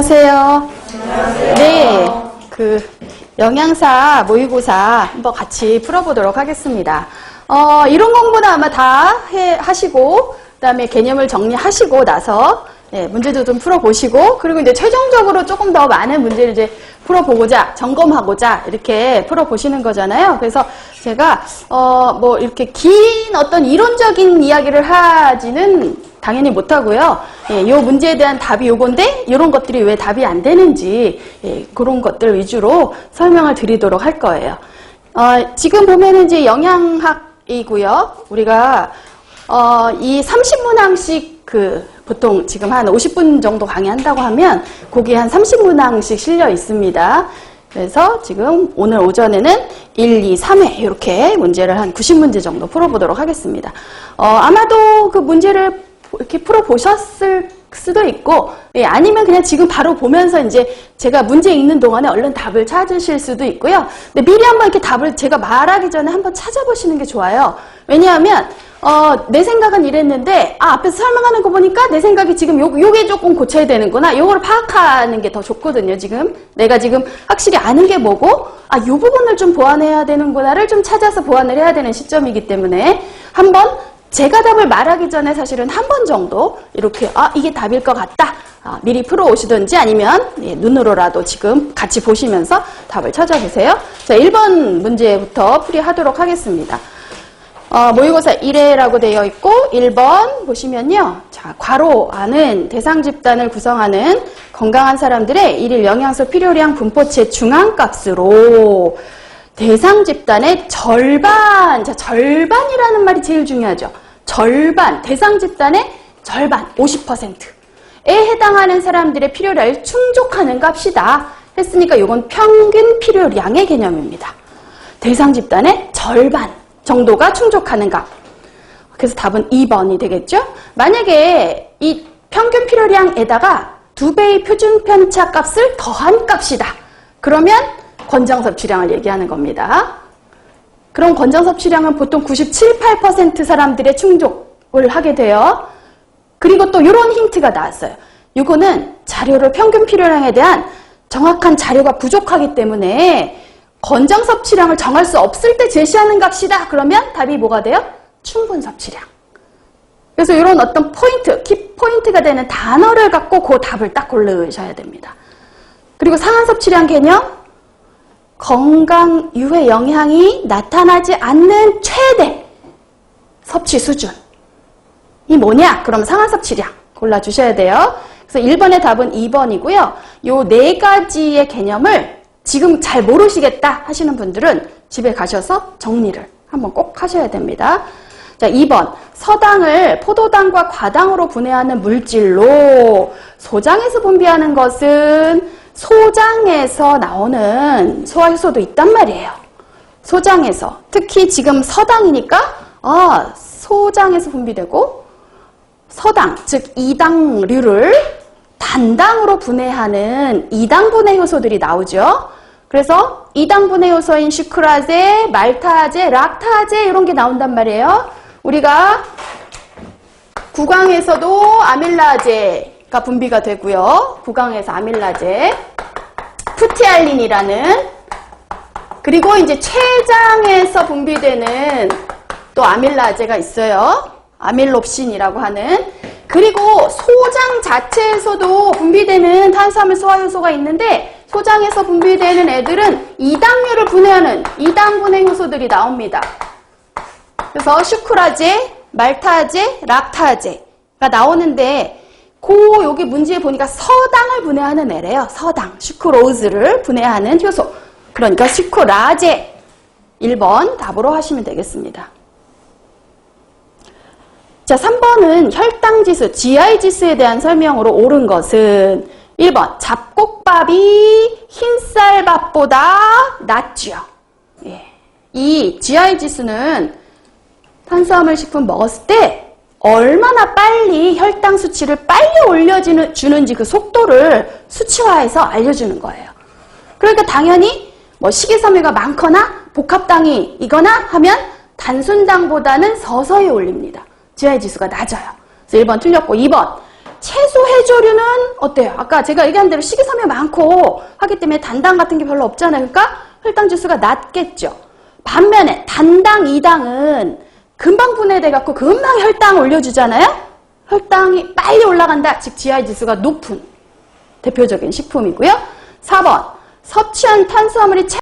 안녕하세요. 네, 그 영양사 모의고사 한번 같이 풀어보도록 하겠습니다. 어, 이론 공부는 아마 다 해, 하시고, 그다음에 개념을 정리하시고 나서 예, 문제도 좀 풀어보시고, 그리고 이제 최종적으로 조금 더 많은 문제를 이제 풀어보고자, 점검하고자 이렇게 풀어보시는 거잖아요. 그래서 제가 어, 뭐 이렇게 긴 어떤 이론적인 이야기를 하지는 당연히 못하고요. 예, 요 문제에 대한 답이 요건데 이런 것들이 왜 답이 안 되는지 예, 그런 것들 위주로 설명을 드리도록 할 거예요. 어, 지금 보면은 이제 영양학이고요. 우리가 어, 이 30문항씩 그 보통 지금 한 50분 정도 강의한다고 하면 거기에 한 30문항씩 실려 있습니다. 그래서 지금 오늘 오전에는 1, 2, 3회 이렇게 문제를 한 90문제 정도 풀어보도록 하겠습니다. 어, 아마도 그 문제를 이렇게 풀어보셨을 수도 있고, 예, 아니면 그냥 지금 바로 보면서 이제 제가 문제 읽는 동안에 얼른 답을 찾으실 수도 있고요. 근데 미리 한번 이렇게 답을 제가 말하기 전에 한번 찾아보시는 게 좋아요. 왜냐하면, 어, 내 생각은 이랬는데, 아, 앞에서 설명하는 거 보니까 내 생각이 지금 요, 요게 조금 고쳐야 되는구나. 요거를 파악하는 게 더 좋거든요, 지금. 내가 지금 확실히 아는 게 뭐고, 아, 요 부분을 좀 보완해야 되는구나를 좀 찾아서 보완을 해야 되는 시점이기 때문에 한번 제가 답을 말하기 전에 사실은 한 번 정도 이렇게 아 이게 답일 것 같다 아, 미리 풀어 오시든지 아니면 예, 눈으로라도 지금 같이 보시면서 답을 찾아보세요. 자 1번 문제부터 풀이하도록 하겠습니다. 어, 모의고사 1회라고 되어 있고 1번 보시면요. 자, 괄호 안은 대상 집단을 구성하는 건강한 사람들의 일일 영양소 필요량 분포체 중앙값으로 대상 집단의 절반, 자, 절반이라는 말이 제일 중요하죠. 절반, 대상 집단의 절반, 50%에 해당하는 사람들의 필요량을 충족하는 값이다. 했으니까 이건 평균 필요량의 개념입니다. 대상 집단의 절반 정도가 충족하는 값. 그래서 답은 2번이 되겠죠? 만약에 이 평균 필요량에다가 두 배의 표준 편차 값을 더한 값이다. 그러면 권장 섭취량을 얘기하는 겁니다. 그럼 권장 섭취량은 보통 97, 8% 사람들의 충족을 하게 돼요. 그리고 또 이런 힌트가 나왔어요. 이거는 자료를 평균 필요량에 대한 정확한 자료가 부족하기 때문에 권장 섭취량을 정할 수 없을 때 제시하는 값이다. 그러면 답이 뭐가 돼요? 충분 섭취량. 그래서 이런 어떤 포인트, 키 포인트가 되는 단어를 갖고 그 답을 딱 고르셔야 됩니다. 그리고 상한 섭취량 개념, 건강 유해 영향이 나타나지 않는 최대 섭취 수준. 이 뭐냐? 그럼 상한 섭취량 골라주셔야 돼요. 그래서 1번의 답은 2번이고요. 요 네 가지의 개념을 지금 잘 모르시겠다 하시는 분들은 집에 가셔서 정리를 한번 꼭 하셔야 됩니다. 자, 2번. 서당을 포도당과 과당으로 분해하는 물질로 소장에서 분비하는 것은 소장에서 나오는 소화효소도 있단 말이에요. 소장에서. 특히 지금 서당이니까, 아, 소장에서 분비되고, 서당, 즉, 이당류를 단당으로 분해하는 이당 분해 효소들이 나오죠. 그래서 이당 분해 효소인 슈크라제, 말타제, 락타제 이런 게 나온단 말이에요. 우리가 구강에서도 아밀라제 가 분비가 되고요. 구강에서 아밀라제, 푸티알린이라는 그리고 이제 췌장에서 분비되는 또 아밀라제가 있어요. 아밀롭신이라고 하는 그리고 소장 자체에서도 분비되는 탄수화물 소화효소가 있는데 소장에서 분비되는 애들은 이당류를 분해하는 이당 분해 효소들이 나옵니다. 그래서 슈크라제, 말타제, 락타제가 나오는데 고 여기 문제에 보니까 서당을 분해하는 애래요. 서당, 슈크로즈를 분해하는 효소. 그러니까 슈크라제 1번 답으로 하시면 되겠습니다. 자, 3번은 혈당 지수, GI 지수에 대한 설명으로 옳은 것은 1번 잡곡밥이 흰쌀밥보다 낫죠. 예. 이 GI 지수는 탄수화물 식품 먹었을 때 얼마나 빨리 혈당 수치를 빨리 올려주는지 그 속도를 수치화해서 알려주는 거예요. 그러니까 당연히 뭐 식이섬유가 많거나 복합당이 이거나 하면 단순당보다는 서서히 올립니다. GI 지수가 낮아요. 그래서 1번 틀렸고 2번 채소 해조류는 어때요? 아까 제가 얘기한 대로 식이섬유 많고 하기 때문에 단당 같은 게 별로 없잖아요. 그러니까 혈당 지수가 낮겠죠. 반면에 단당, 이당은 금방 분해돼 갖고 금방 혈당 올려주잖아요. 혈당이 빨리 올라간다. 즉 GI 지수가 높은 대표적인 식품이고요. 4번 섭취한 탄수화물이